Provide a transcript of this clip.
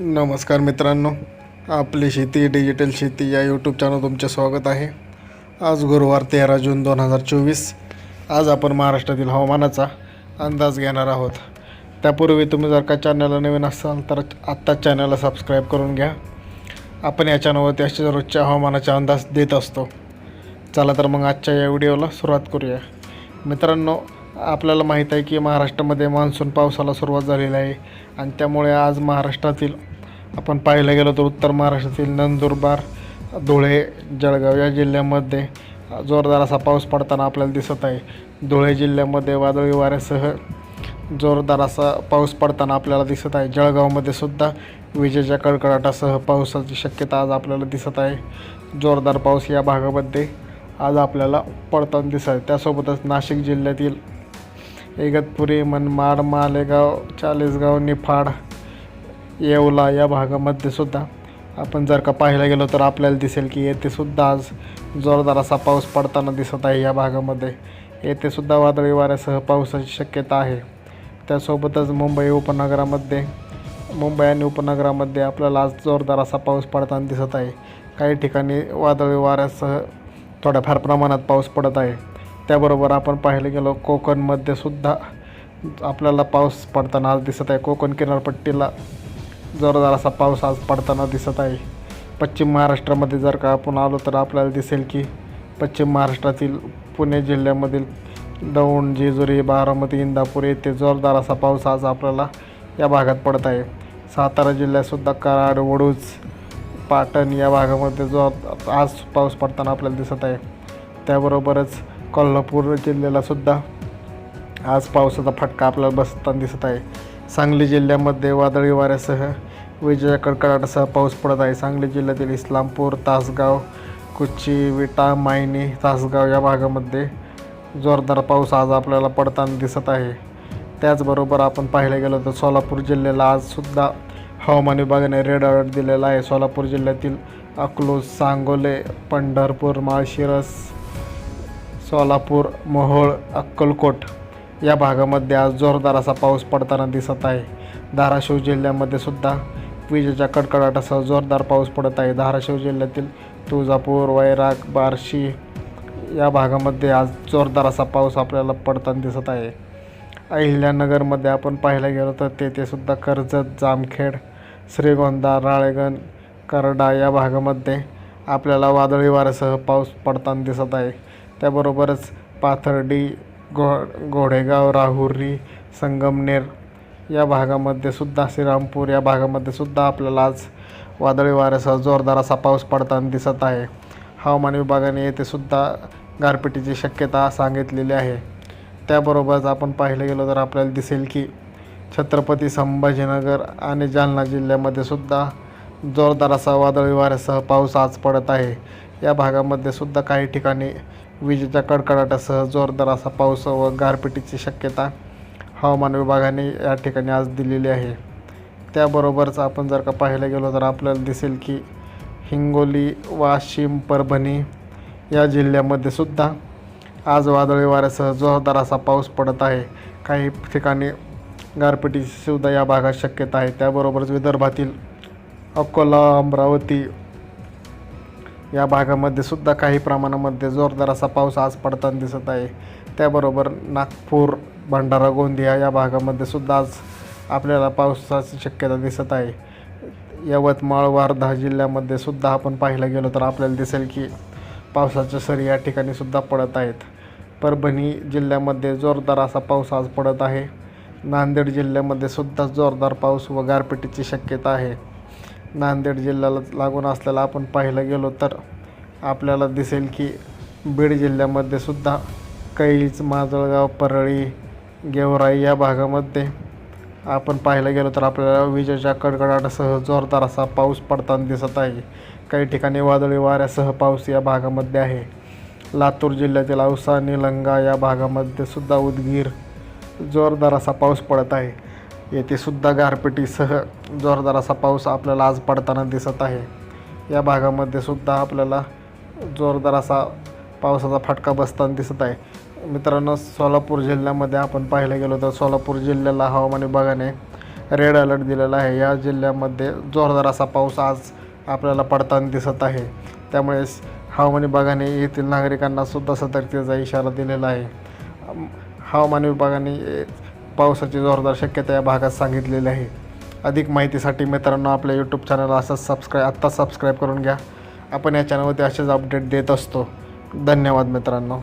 नमस्कार मित्रांनो आपली शेती डिजिटल शेती या यूट्यूब चॅनल तुमचे स्वागत आहे. आज गुरुवार तेरा जून दोन हजार चोवीस. आज आपण महाराष्ट्रातील हवामानाचा अंदाज घेणार आहोत. त्यापूर्वी तुम्ही जर का चॅनलला नवीन असाल तर आत्ताच चॅनलला सबस्क्राईब करून घ्या. आपण या चॅनलवरती असे रोजच्या हवामानाचा अंदाज देत असतो. चला तर मग आजच्या या व्हिडिओला सुरुवात करूया. मित्रांनो आपल्याला माहीत आहे की महाराष्ट्रामध्ये मान्सून पावसाला सुरुवात झालेली आहे. आणि त्यामुळे आज महाराष्ट्रातील आपण पाहायला गेलो तर उत्तर महाराष्ट्रातील नंदुरबार धुळे जळगाव या जिल्ह्यामध्ये जोरदार असा पाऊस पडताना आपल्याला दिसत आहे. धुळे जिल्ह्यामध्ये वादळी वाऱ्यासह जोरदार असा पाऊस पडताना आपल्याला दिसत आहे. जळगावमध्ये सुद्धा विजेच्या कडकडाटासह पावसाची शक्यता आज आपल्याला दिसत आहे. जोरदार पाऊस या भागामध्ये आज आपल्याला पडताना दिसत आहे. त्यासोबतच नाशिक जिल्ह्यातील इगतपुरी मनमाड मालेगाव चाळीसगाव निफाड येवला या भागामध्ये सुद्धा. आपण जर का पाहायला गेलो तर आपल्याला दिसेल की येथे सुद्धा आज जोरदार असा पाऊस पडताना दिसत आहे या भागामध्ये. येथेसुद्धा वादळी वाऱ्यासह पावसाची शक्यता आहे. त्यासोबतच मुंबई उपनगरामध्ये मुंबई आणि उपनगरामध्ये आपल्याला आज जोरदार असा पाऊस पडताना दिसत आहे. काही ठिकाणी वादळी वाऱ्यासह थोड्याफार प्रमाणात पाऊस पडत आहे. त्याबरोबर आपण पाहायला गेलो कोकणमध्ये सुद्धा आपल्याला पाऊस पडताना आज दिसत आहे. कोकण किनारपट्टीला जोरदार असा पाऊस आज पडताना दिसत आहे. पश्चिम महाराष्ट्रामध्ये जर का आपण आलो तर आपल्याला दिसेल की पश्चिम महाराष्ट्रातील पुणे जिल्ह्यामधील दौंड जेजुरी बारामती इंदापूर येथे जोरदार असा पाऊस आज आपल्याला या भागात पडत आहे. सातारा जिल्ह्यातसुद्धा कराड वडूज पाटण या भागामध्ये जो आज पाऊस पडताना आपल्याला दिसत आहे. त्याबरोबरच कोल्हापूर जिल्ह्यालासुद्धा आज पावसाचा फटका आपल्याला बसताना दिसत आहे. सांगली जिल्ह्यामध्ये वादळी वाऱ्यासह विजेच्या कडकडाटासह पाऊस पडत आहे. सांगली जिल्ह्यातील इस्लामपूर तासगाव कुच्ची विटा मायनी तासगाव या भागामध्ये जोरदार पाऊस आज आपल्याला पडताना दिसत आहे. त्याचबरोबर आपण पाहायला गेलो तर सोलापूर जिल्ह्याला आजसुद्धा हवामान विभागाने रेड अलर्ट दिलेला आहे. सोलापूर जिल्ह्यातील अकलूज सांगोले पंढरपूर माळशिरस सोलापूर मोहोळ अक्कलकोट या भागामध्ये आज जोरदार असा पाऊस पडताना दिसत आहे. धाराशिव जिल्ह्यामध्ये सुद्धा विजेच्या कडकडाटासह जोरदार पाऊस पडत आहे. धाराशिव जिल्ह्यातील तुळजापूर वैराग बार्शी या भागामध्ये आज जोरदार असा पाऊस आपल्याला पडताना दिसत आहे. अहिल्यानगरमध्ये आपण पाहायला गेलो तर तेथे सुद्धा कर्जत जामखेड श्रीगोंदा राळेगण करडा या भागामध्ये आपल्याला वादळी वाऱ्यासह पाऊस पडताना दिसत आहे. त्याबरोबरच पाथर्डी घो घोडेगाव राहुरी संगमनेर या भागामध्ये सुद्धा श्रीरामपूर या भागामध्ये सुद्धा आपल्याला आज वादळी वाऱ्यासह जोरदार असा पाऊस पडताना दिसत आहे. हवामान विभागाने येथे सुद्धा गारपिटीची शक्यता सांगितलेली आहे. त्याबरोबरच आपण पाहिलं गेलो तर आपल्याला दिसेल की छत्रपती संभाजीनगर आणि जालना जिल्ह्यामध्ये सुद्धा जोरदार असा वादळी वाऱ्यासह पाऊस आज पडत आहे. या भागामध्ये सुद्धा काही ठिकाणी विजेच्या कडकडाटासह जोरदार असा पाऊस व गारपिटीची शक्यता हवामान विभागाने या ठिकाणी आज दिलेली आहे. त्याबरोबरच आपण जर का पाहायला गेलो तर आपल्याला दिसेल की हिंगोली वाशिम परभणी या जिल्ह्यामध्ये सुद्धा आज वादळी वाऱ्यासह जोरदार असा पाऊस पडत आहे. काही ठिकाणी गारपिटीची सुद्धा या भागात शक्यता आहे. त्याबरोबरच विदर्भातील अकोला अमरावती या भागामध्ये सुद्धा काही प्रमाणामध्ये जोरदार असा पाऊस आज पडताना दिसत आहे. त्याबरोबर नागपूर भंडारा गोंदिया या भागामध्ये सुद्धा आज आपल्याला पावसाची शक्यता दिसत आहे. यवतमाळ वर्धा जिल्ह्यामध्ये सुद्धा आपण पाहायला गेलो तर आपल्याला दिसेल की पावसाच्या सरी या ठिकाणी सुद्धा पडत आहेत. परभणी जिल्ह्यामध्ये जोरदार असा पाऊस आज पडत आहे. नांदेड जिल्ह्यामध्ये सुद्धा जोरदार पाऊस व गारपिटीची शक्यता आहे. नांदेड जिल्ह्याला लागून असलेला आपण पाहायला गेलो तर आपल्याला दिसेल की बीड जिल्ह्यामध्ये सुद्धा कैज माजळगाव परळी गेवराई या भागामध्ये आपण पाहायला गेलो तर आपल्याला विजेच्या कडकडाटासह जोरदार असा पाऊस पडताना दिसत आहे. काही ठिकाणी वादळी वाऱ्यासह पाऊस या भागामध्ये आहे. लातूर जिल्ह्यातील औसा निलंगा या भागामध्ये सुद्धा उदगीर जोरदार असा पाऊस पडत आहे. येथे सुद्धा गारपिटीसह जोरदार असा पाऊस आपल्याला आज पडताना दिसत आहे. या भागामध्ये सुद्धा आपल्याला जोरदार असा पावसाचा फटका बसताना दिसत आहे. मित्रांनो सोलापूर जिल्ह्यामध्ये आपण पाहायला गेलो तर सोलापूर जिल्ह्याला हवामान विभागाने रेड अलर्ट दिलेला आहे. या जिल्ह्यामध्ये जोरदार असा पाऊस आज आपल्याला पडताना दिसत आहे. त्यामुळे हवामान विभागाने येथील नागरिकांना सुद्धा सतर्कतेचा इशारा दिलेला आहे. हवामान विभागाने पावसाची जोरदार शक्यता या भागात सांगितलेली आहे. अधिक माहितीसाठी मित्रांनो आपल्या यूट्यूब चॅनल असंच सबस्क्राईब आत्ता सबस्क्राईब करून घ्या. आपण या चॅनलवरती असेच अपडेट देत असतो. धन्यवाद मित्रांनो.